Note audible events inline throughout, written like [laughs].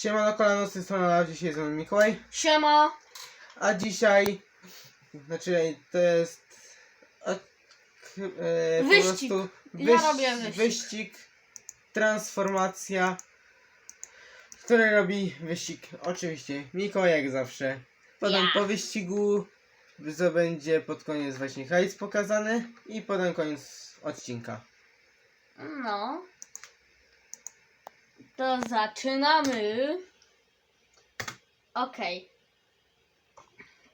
Siema na kolano, z tej strony dzisiaj jest Mikołaj. Siema! A dzisiaj, znaczy to jest a, e, po Wyścig. prostu Ja robię wyścig. wyścig, transformacja, który robi wyścig oczywiście Mikołaj jak zawsze. Potem Ja. po wyścigu co będzie pod koniec właśnie hajs pokazany i potem koniec odcinka. No. To zaczynamy. Okej.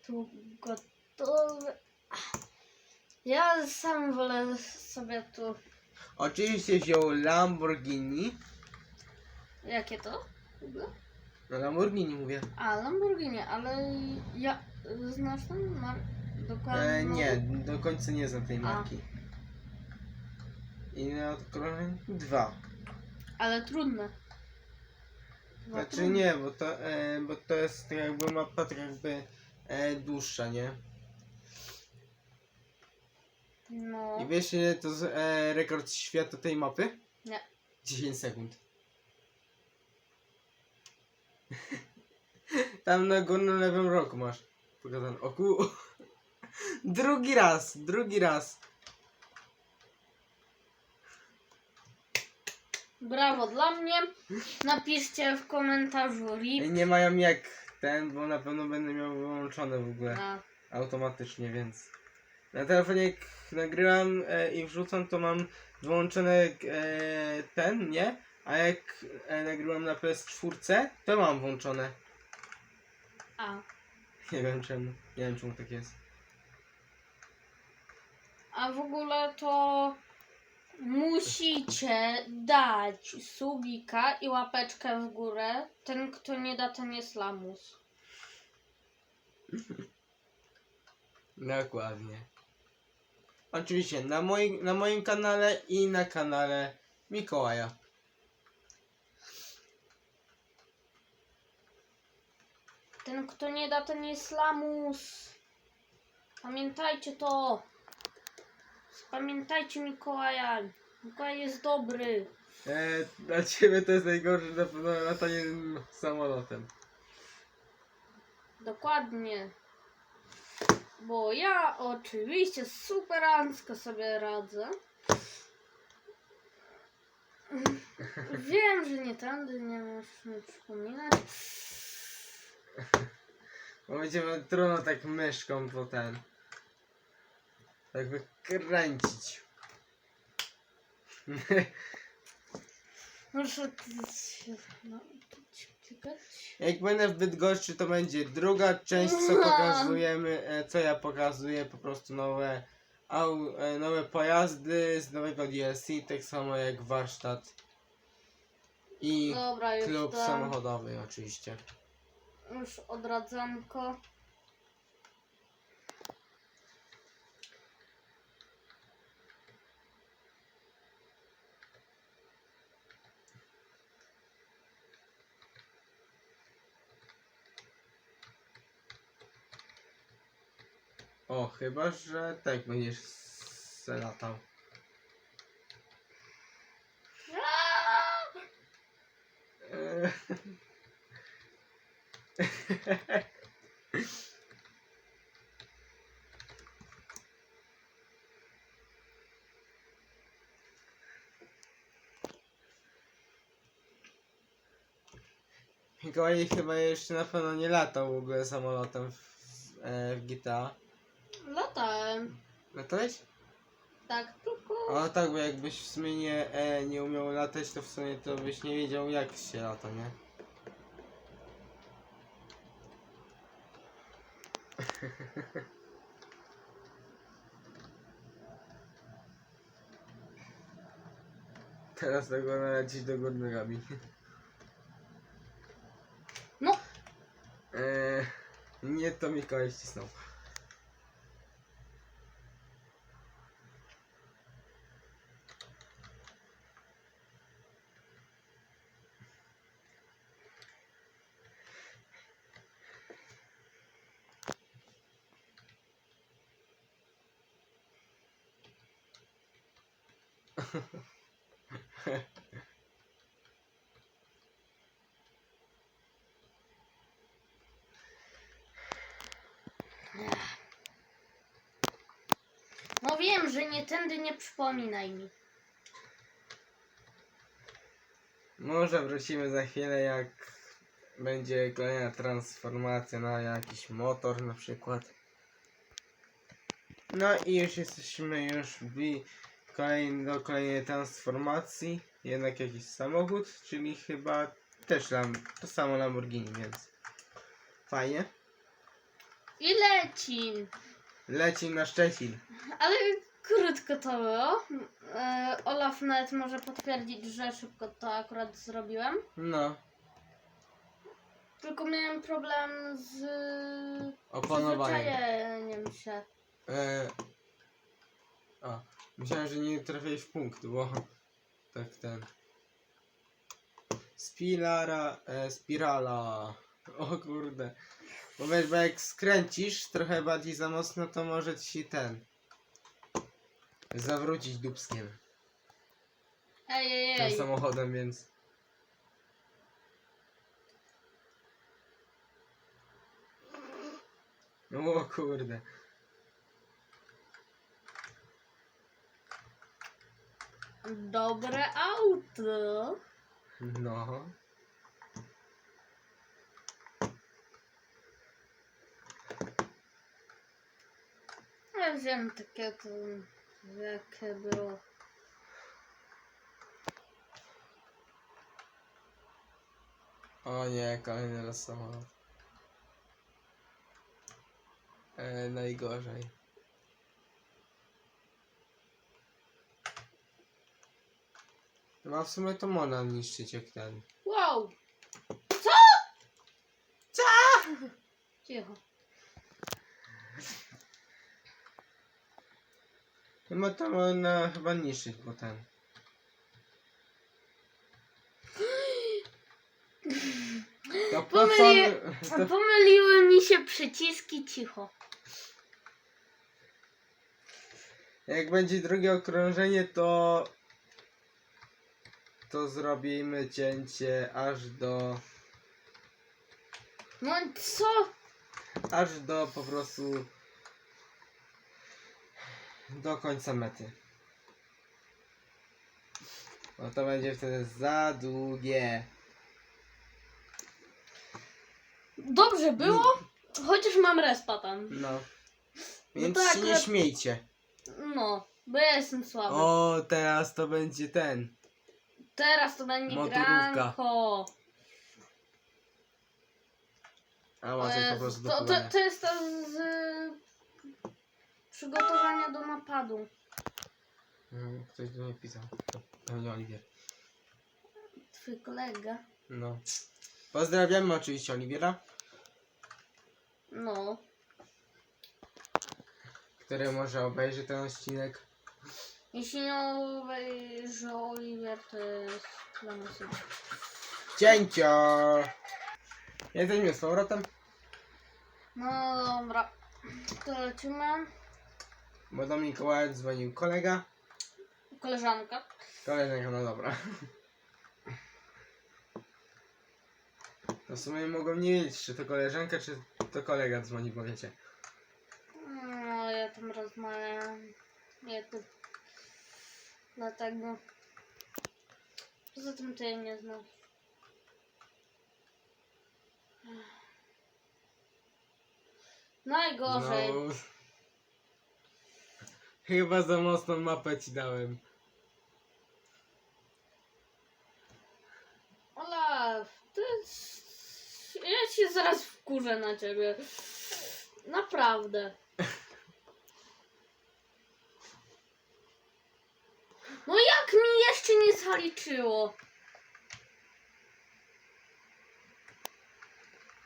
Tu gotowe. Ja sam wolę sobie tu. Oczywiście wziął Lamborghini, Jakie to? no Lamborghini mówię. A, Lamborghini, ale ja. Znasz ten mar... dokładnie? E, nie, do końca nie znam tej A. marki. I na kolorem dwa. Ale trudne. Znaczy nie, bo to, e, bo to jest jakby mapa tak jakby e, dłuższa, nie? No. I wiesz ile to jest e, rekord świata tej mapy? Nie. 10 sekund. [laughs] Tam na górnym lewym roku masz pokazane. O ku... [laughs] Drugi raz, drugi raz. Brawo dla mnie. Napiszcie w komentarzu RIP. nie mają jak ten, bo na pewno będę miał wyłączone w ogóle. A, automatycznie, więc na telefonie jak nagrywam e, i wrzucam, to mam wyłączony e, ten, nie? A jak e, nagrywam na PS4, to mam włączone. a. Nie wiem czemu. Nie wiem czemu tak jest. A w ogóle to musicie dać subika i łapeczkę w górę. Ten, kto nie da, ten jest lamus. [laughs] Dokładnie. Oczywiście na, moi, na moim kanale i na kanale Mikołaja. Ten, kto nie da, ten jest lamus. Pamiętajcie to. Pamiętajcie Mikołaja. Mikołaj jest dobry. E, dla ciebie to jest najgorsze na pewno latanie samolotem. Dokładnie. Bo ja oczywiście superancko sobie radzę. Wiem, że nie tędy, nie musisz mi przypominać. Bo będziemy trudno tak myszką po ten. Tak wykręcić. Muszę nauczyć klikać. Jak będę w Bydgoszczy, to będzie druga część, co pokazujemy, e, co ja pokazuję, po prostu nowe, au, e, nowe pojazdy z nowego DLC, tak samo jak warsztat i Dobra, już klub samochodowy oczywiście. już odradzanko. Chyba, że tak będziesz se latał. [laughs] Mikołaj chyba jeszcze na pewno nie latał w ogóle samolotem w, e, w GTA. Latałem. Latałeś? Tak, tylko. A tak, bo jakbyś w sumie nie, e, nie umiał latać, to w sumie to byś nie wiedział jak się lata, nie? [laughs] Teraz tego nalecieć do górnogami. No. Eee, nie to Mikołaj ścisnął. No wiem, że nie tędy nie przypominaj mi. Może wrócimy za chwilę, jak będzie kolejna transformacja na jakiś motor na przykład. No i już jesteśmy już w kolej, do kolejnej transformacji. Jednak jakiś samochód, czyli chyba też lam, to samo Lamborghini, więc fajnie. I leci. Leci na Szczecin. Ale krótko to było. E, Olaf nawet może potwierdzić, że szybko to akurat zrobiłem. No, Tylko miałem problem z opanowanie. przyzwyczajeniem się. E... A, myślałem, że nie trafiłeś w punkt, bo tak ten. Spilara, e, spirala. O kurde. Bo wiesz, bo jak skręcisz trochę bardziej za mocno, to może ci ten zawrócić dubskiem Ej, ej, tym ej. samochodem, więc. O kurde. Dobre auto. No. Ja wiem takie to, jakie było. O nie, kolejny raz samochód. E, najgorzej. No a w sumie to można niszczyć jak ten. Wow! Co? Co? Cicho. Chyba to można chyba niszczyć, bo ten. To Pomyli- platformy- to, Pomyliły mi się przyciski cicho. jak będzie drugie okrążenie, to to zrobimy cięcie aż do No co? aż do po prostu do końca mety. Bo to będzie wtedy za długie. Dobrze było? Chociaż mam respa tam. No. Więc to się nie śmiejcie. No, bo ja jestem słaby. O, teraz to będzie ten. Teraz to będzie Motorówka. granko. A łatwo po Jezus, prostu do to, to, jest to z przygotowania do napadu. Mhm, Ktoś do mnie pisał. To pewnie Oliwier. Twój kolega. No. Pozdrawiamy oczywiście Oliwiera, No. który może obejrzy ten odcinek. Jeśli nie to jest dla nas. Cięcio! Jesteśmy z powrotem, No dobra. To lecimy. bo do Mikołaja dzwonił kolega. Koleżanka. Koleżanka, no dobra. To w sumie mogą nie wiedzieć, czy to koleżanka, czy to kolega dzwoni, bo wiecie. No, ja tam rozmawiam. Nie tu. Dlatego. Poza tym to jej nie znam. Najgorzej. No. Chyba za mocną mapę ci dałem. Olaf, to jest... Ja się zaraz wkurzę na ciebie. Naprawdę. No jak mi jeszcze nie zaliczyło?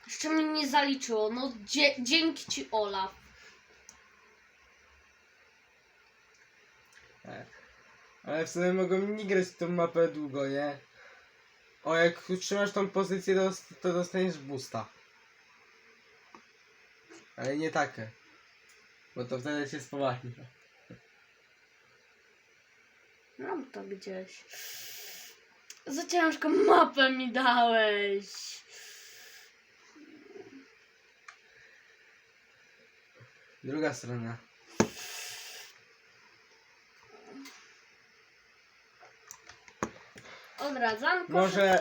Jeszcze mi nie zaliczyło. No dzięki ci Olaf. Tak. Ale w sumie mogą nie grać w tą mapę długo, nie? O, jak utrzymasz tą pozycję, to, to dostaniesz boosta. Ale nie takie. Bo to wtedy się spowalni. Mam to gdzieś. Za ciężką mapę mi dałeś. Druga strona. Odradzam Może-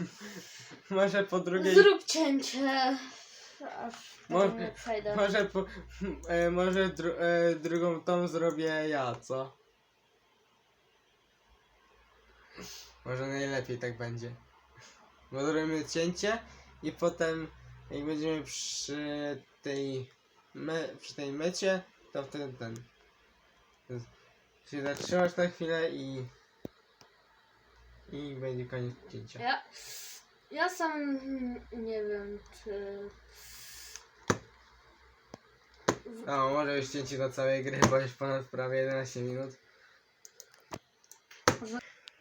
[laughs] Może po drugiej. Zrób cięcie. Aż Może- Może... Może, po, [laughs] e, może dru, e, drugą tą zrobię ja, co? Może najlepiej tak będzie. Bo zrobimy cięcie i potem jak będziemy przy tej me, przy tej mecie, to wtedy ten. Się zatrzymasz na chwilę i i będzie koniec cięcia. Ja, ja sam nie wiem, czy... O, może już cięcie do całej gry, bo już ponad prawie 11 minut.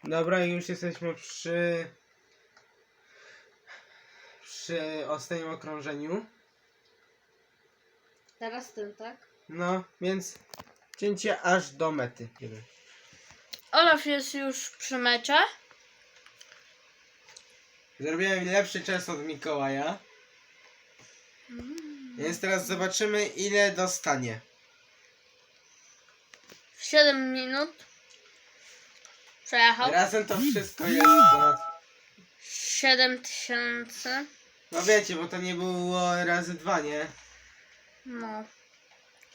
Dobra, już jesteśmy przy... przy ostatnim okrążeniu. Teraz tym, tak? No, więc cięcie aż do mety. Olaf jest już przy mecie. Zrobiłem lepszy czas od Mikołaja. Więc teraz zobaczymy ile dostanie. 7 minut. Przejechał. Razem to wszystko jest ponad... 7 tysięcy. No wiecie, bo to nie było razy dwa, nie? No.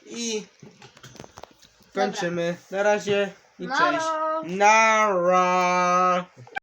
I kończymy. Na razie i Nara. cześć. Nara.